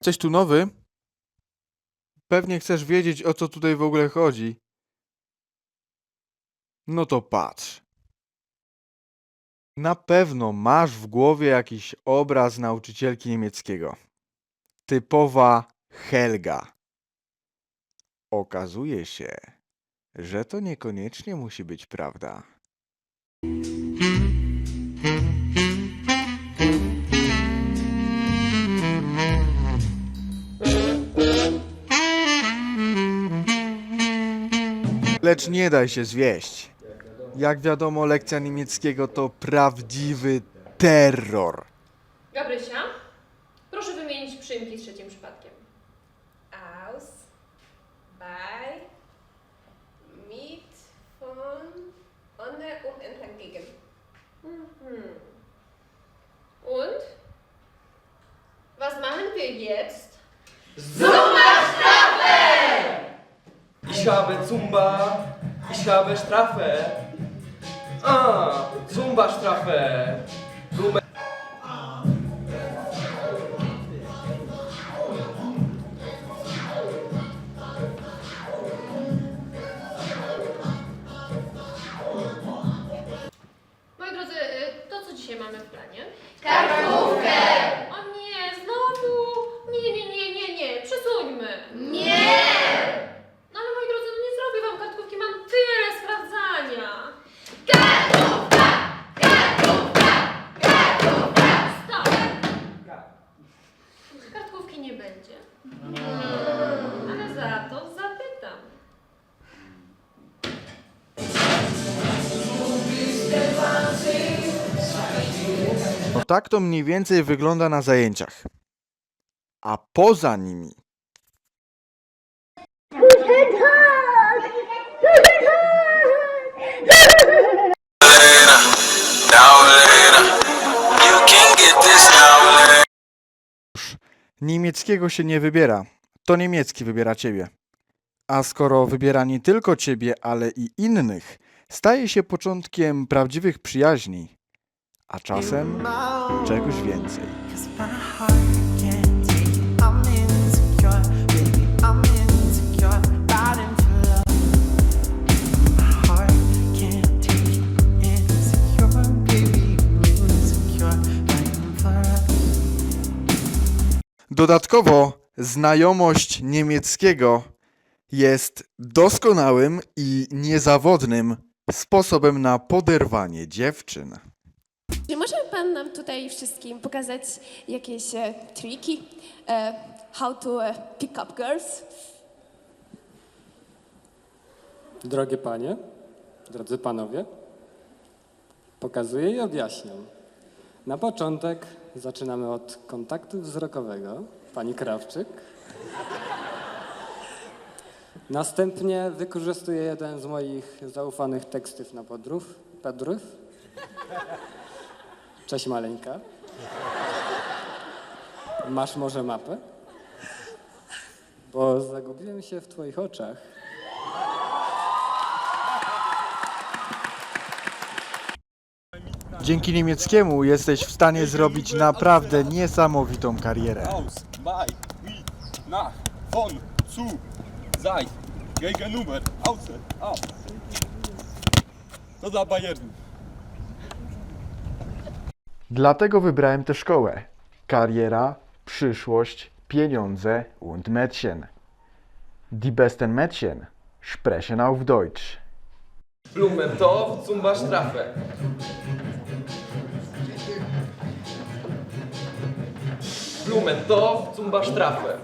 Jesteś tu nowy? Pewnie chcesz wiedzieć, o co tutaj w ogóle chodzi. No to patrz. Na pewno masz w głowie jakiś obraz nauczycielki niemieckiego. Typowa Helga. Okazuje się, że to niekoniecznie musi być prawda. Lecz nie daj się zwieść. Jak wiadomo, lekcja niemieckiego to prawdziwy terror. Gabrysia, proszę wymienić przyimki z trzecim przypadkiem. Aus, bei, mit, von, ohne und entlang gegen. Mhm. Und? Was machen wir jetzt? Ich habe Zumba, ich habe Strafe. Ah, Zumba-Strafe. Blumen. Moi nie będzie. Ale za to zapytam. No tak to mniej więcej wygląda na zajęciach. A poza nimi niemieckiego się nie wybiera. To niemiecki wybiera ciebie. A skoro wybiera nie tylko ciebie, ale i innych, staje się początkiem prawdziwych przyjaźni, a czasem czegoś więcej. Dodatkowo znajomość niemieckiego jest doskonałym i niezawodnym sposobem na poderwanie dziewczyn. Czy może Pan nam tutaj wszystkim pokazać jakieś e, triki? E, how to e, pick up girls? Drogie panie, drodzy panowie, pokazuję i objaśniam. Na początek zaczynamy od kontaktu wzrokowego. Pani Krawczyk. Następnie wykorzystuję jeden z moich zaufanych tekstów na podrów. Podrów. Cześć maleńka. Masz może mapę? Bo zagubiłem się w twoich oczach. Dzięki niemieckiemu jesteś w stanie zrobić naprawdę niesamowitą karierę. Aus, bei, mit, nach, von, zu, seit, gegenüber, außer, auf. To dla Bayernu. Dlatego wybrałem tę szkołę. Kariera, przyszłość, pieniądze und Mädchen. Die besten Mädchen sprechen auf Deutsch. Blumen, to w Cumba strafe.